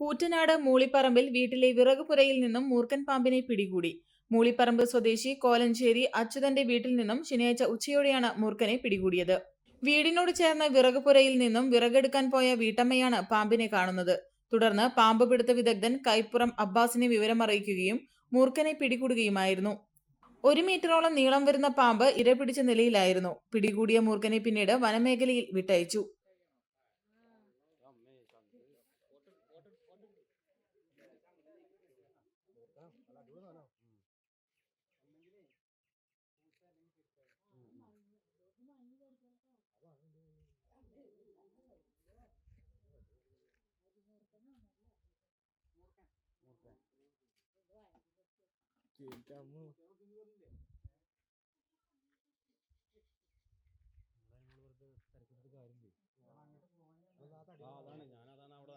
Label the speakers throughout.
Speaker 1: കൂറ്റനാട് മൂളിപ്പറമ്പിൽ വീട്ടിലെ വിറകുപുരയിൽ നിന്നും മൂർക്കൻ പാമ്പിനെ പിടികൂടി. മൂളിപ്പറമ്പ് സ്വദേശി കോലഞ്ചേരി അച്യുതന്റെ വീട്ടിൽ നിന്നും ശനിയാഴ്ച ഉച്ചയോടെയാണ് മൂർക്കനെ പിടികൂടിയത്. വീടിനോട് ചേർന്ന വിറകുപുരയിൽ നിന്നും വിറകെടുക്കാൻ പോയ വീട്ടമ്മയാണ് പാമ്പിനെ കാണുന്നത്. തുടർന്ന് പാമ്പ് പിടുത്ത വിദഗ്ധൻ കൈപ്പുറം അബ്ബാസിനെ വിവരമറിയിക്കുകയും മൂർഖനെ പിടികൂടുകയുമായിരുന്നു. ഒരു മീറ്ററോളം നീളം വരുന്ന പാമ്പ് ഇരപിടിച്ച നിലയിലായിരുന്നു. പിടികൂടിയ മൂർക്കനെ പിന്നീട് വനമേഖലയിൽ വിട്ടയച്ചു.
Speaker 2: ആ അതാണ്. ഞാനതാണ് അവിടെ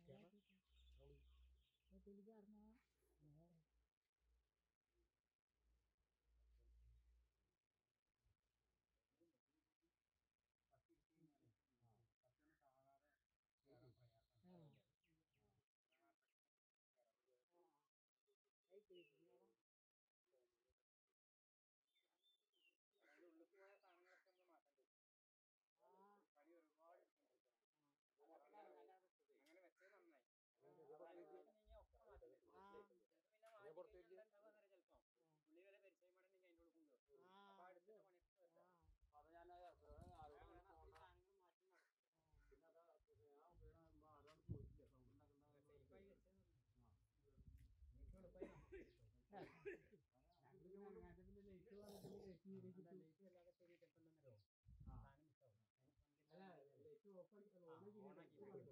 Speaker 2: എപ്പ అలా
Speaker 3: లైట్ ఓపెన్ ఓపెన్ చేయండి